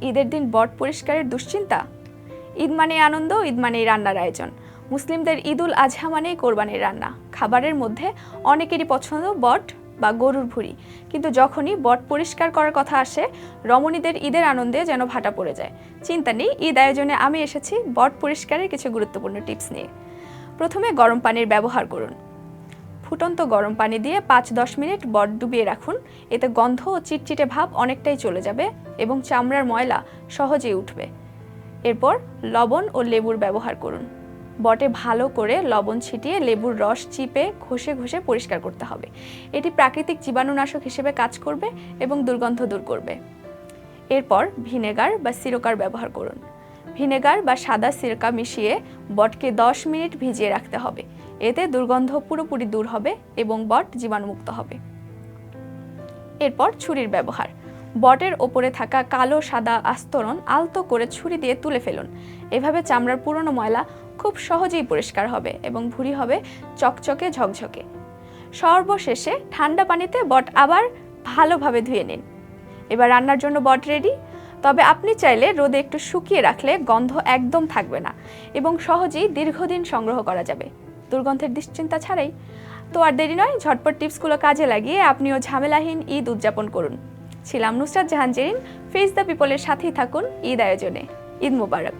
ঈদের দিন বট পরিষ্কারের দুশ্চিন্তা? ঈদ মানে আনন্দ, ঈদ মানেই রান্নার আয়োজন। মুসলিমদের ঈদুল আজহা মানেই কোরবানির রান্না। খাবারের মধ্যে অনেকেরই পছন্দ বট বা গরুর ভুড়ি। কিন্তু যখনই বট পরিষ্কার করার কথা আসে, রমণীদের ঈদের আনন্দে যেন ভাটা পড়ে যায়। চিন্তা নেই, ঈদ আয়োজনে আমি এসেছি বট পরিষ্কারের কিছু গুরুত্বপূর্ণ টিপস নিয়ে। প্রথমে গরম পানির ব্যবহার করুন। ফুটন্ত গরম পানি দিয়ে পাঁচ দশ মিনিট বট ডুবিয়ে রাখুন। এতে গন্ধ ও চিটচিটে ভাব অনেকটাই চলে যাবে এবং চামড়ার ময়লা সহজেই উঠবে। এরপর লবণ ও লেবুর ব্যবহার করুন। বটে ভালো করে লবণ ছিটিয়ে লেবুর রস চিপে ঘষে ঘষে পরিষ্কার করতে হবে। এটি প্রাকৃতিক জীবাণুনাশক হিসেবে কাজ করবে এবং দুর্গন্ধ দূর করবে। এরপর ভিনেগার বা সিরকার ব্যবহার করুন। ভিনেগার বা সাদা সিরকা মিশিয়ে বটকে 10 মিনিট ভিজিয়ে রাখতে হবে। এতে দুর্গন্ধ পুরোপুরি দূর হবে এবং বট জীবাণুমুক্ত হবে। এরপর ছুরির ব্যবহার। বটের ওপরে থাকা কালো সাদা আস্তরণ আলতো করে ছুরি দিয়ে তুলে ফেলুন। এভাবে চামড়ার পুরনো ময়লা খুব সহজেই পরিষ্কার হবে এবং ভুঁড়ি হবে চকচকে ঝকঝকে। সর্বশেষে ঠান্ডা পানিতে বট আবার ভালোভাবে ধুয়ে নিন। এবার রান্নার জন্য বট রেডি। তবে আপনি চাইলে রোদে একটু শুকিয়ে রাখলে গন্ধ একদম থাকবে না এবং সহজেই দীর্ঘদিন সংগ্রহ করা যাবে। দুর্গন্ধের দুশ্চিন্তা ছাড়াই। তো আর দেরি নয়, ঝটপট টিপসগুলো কাজে লাগিয়ে আপনিও ঝামেলাহীন ঈদ উদযাপন করুন। ছিলাম নুসরাত জাহান জেরিন, ফেস দ্য পিপলের সাথেই থাকুন ঈদ আয়োজনে। ঈদ মুবারক।